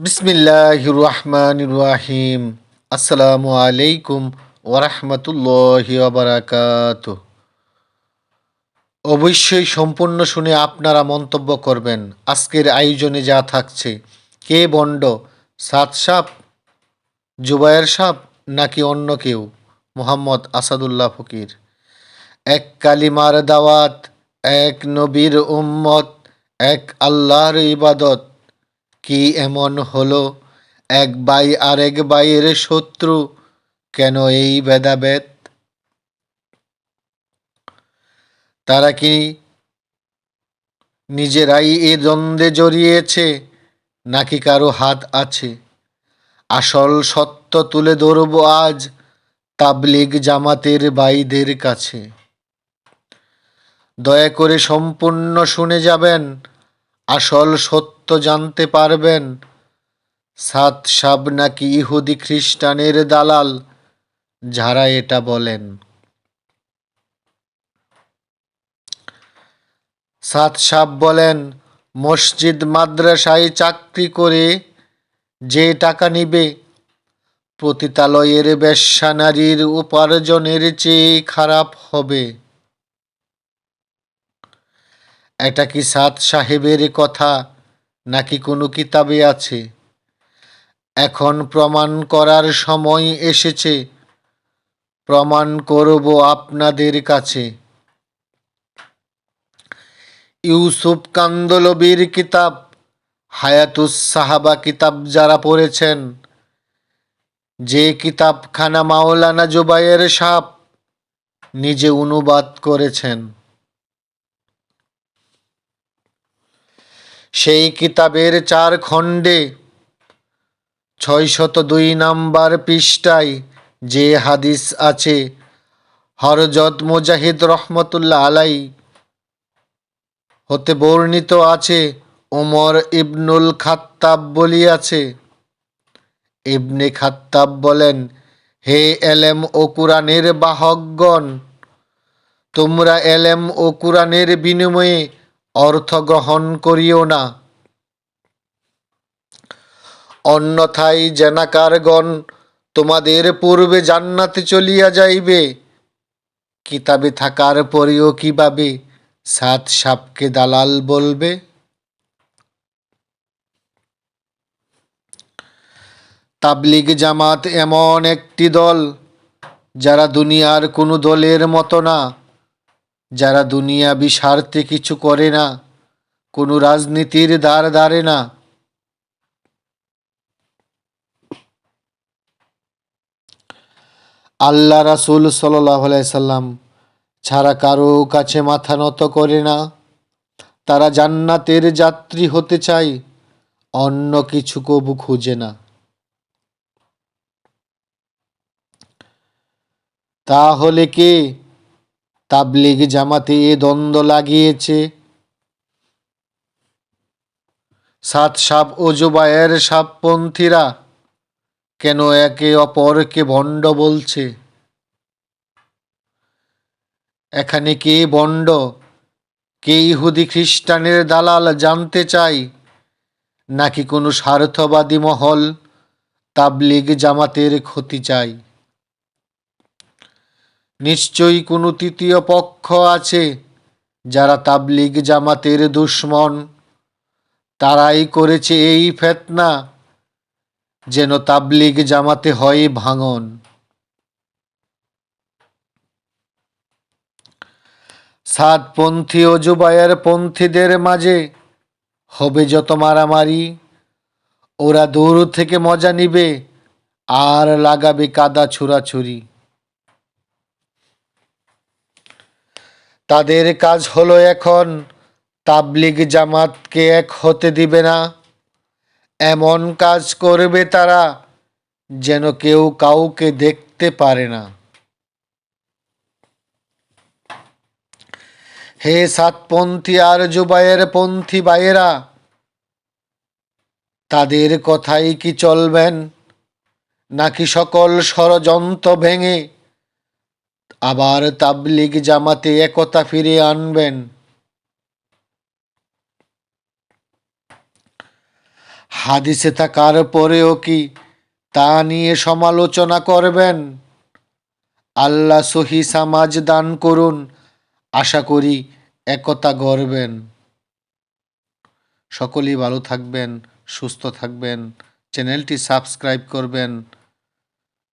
বিসমিল্লাহ রহমান রাহিম আসসালামু আলাইকুম ওরহমতুল্লাহ বারাকাত অবশ্যই সম্পূর্ণ শুনে আপনারা মন্তব্য করবেন, আজকের আয়োজনে যা থাকছে। কে বন্ড? সাত সাপ? জুবায়ের সাপ? নাকি অন্য কেউ? মোহাম্মদ আসাদুল্লাহ ফকির। এক কালিমার দাওয়াত, এক নবীর উম্মত, এক আল্লাহর ইবাদত কি এমন হলো? এক বাই আরেক বাইয়ের শত্রু, কেন এই ভেদাভেদ? তারা কি নিজেরাই এ দ্বন্দ্বে জড়িয়েছে, নাকি কারও হাত আছে? আসল সত্য তুলে ধরব আজ তাবলিগ জামাতের বাইদের কাছে। দয়া করে সম্পূর্ণ শুনে যাবেন আসল সত্য জানতে পারবেন। সাত সাব নাকি ইহুদি খ্রিস্টানের দালাল? যারা এটা বলেন। সাত সাব বলেন, মসজিদ, মাদ্রাসায় চাকরি করে যে টাকা নিবে, পতিতালয়ের বেশ্যা নারীর উপার্জনের চেয়ে খারাপ হবে। এটা কি সাত সাহেবের কথা? নাকি কোনো কিতাবে আছে? এখন প্রমাণ করার সময় এসেছে। প্রমাণ করব আপনাদের কাছে। ইউসুফ কান্দলবির কিতাব, হায়াতুস সাহাবা কিতাব যারা পড়েছেন, যে কিতাবখানা মাওলানা জুবাইয়ের সাপ নিজে অনুবাদ করেছেন। সেই কিতাবের চার খণ্ডে ছয়শত দুই নাম্বার পৃষ্ঠায় যে হাদিস আছে, হরজত মুজাহিদ রহমতুল্লাহ আলাই হতে বর্ণিত আছে ওমর ইবনুল খাত্তাব বলিয়াছে। ইবনে খাত্তাব বলেন, হে এলেম ও কুরআনের বাহকগণ, তোমরা এলেম ও কুরআনের বিনিময়ে অর্থ গ্রহণ করিও না। অন্যথায় জেনাকারগণ তোমাদের পূর্বে জান্নাতে চলিয়া যাইবে। কিতাবে থাকার পরেও কীভাবে সাত সাপকে দালাল বলবে? তাবলিগ জামাত এমন একটি দল, যারা দুনিয়ার কোনো দলের মতো না। যারা দুনিয়া স্বার্থে কিছু করে না, কোনো রাজনীতির দ্বার দাঁড়ে না। আল্লাহ রাসুল সাল্লাম ছাড়া কারও কাছে মাথা নত করে না। তারা জান্নাতের যাত্রী হতে চায়, অন্য কিছু কবু খুঁজে না। তাহলে কে তাবলিগ জামাতে এ দ্বন্দ্ব লাগিয়েছে। সাত সাপ ও জুবায়ের সাপপন্থীরা কেন একে অপরকে ভণ্ড বলছে? এখানে কে বন্ড কে ইহুদি খ্রিস্টানের দালাল জানতে চাই নাকি কোনো স্বার্থবাদী মহল তাবলিগ জামাতের ক্ষতি চাই নিশ্চয়ই কোনো তৃতীয় পক্ষ আছে যারা তাবলিগ জামাতের দুশ্মন। তারাই করেছে এই ফেতনা, যেন তাবলিগ জামাতে হয় ভাঙন। সাতপন্থী ও জুবায়ের পন্থীদের মাঝে হবে যত মারামারি, ওরা দূর থেকে মজা নিবে, আর লাগাবে কাদা ছুরাছুরি। তাদের কাজ হলো এখন তাবলিগ জামাতকে এক হতে দিবে না। এমন কাজ করবে তারা যেন কেউ কাউকে দেখতে পারে না। হে সাতপন্থী আর জুবাইয়ের পন্থী বাইয়েরা তাদের কথাই কি চলবেন? নাকি সকল ষড়যন্ত্র ভেঙে আবার তাবলিগ জামাতে একতা ফিরিয়ে আনবেন। হাদিসে থাকার পরেও কি তা নিয়ে সমালোচনা করবেন? আল্লাহ সহি সমাজ দান করুন, আশা করি একতা গড়বেন। সকলেই ভালো থাকবেন, সুস্থ থাকবেন, চ্যানেলটি সাবস্ক্রাইব করবেন।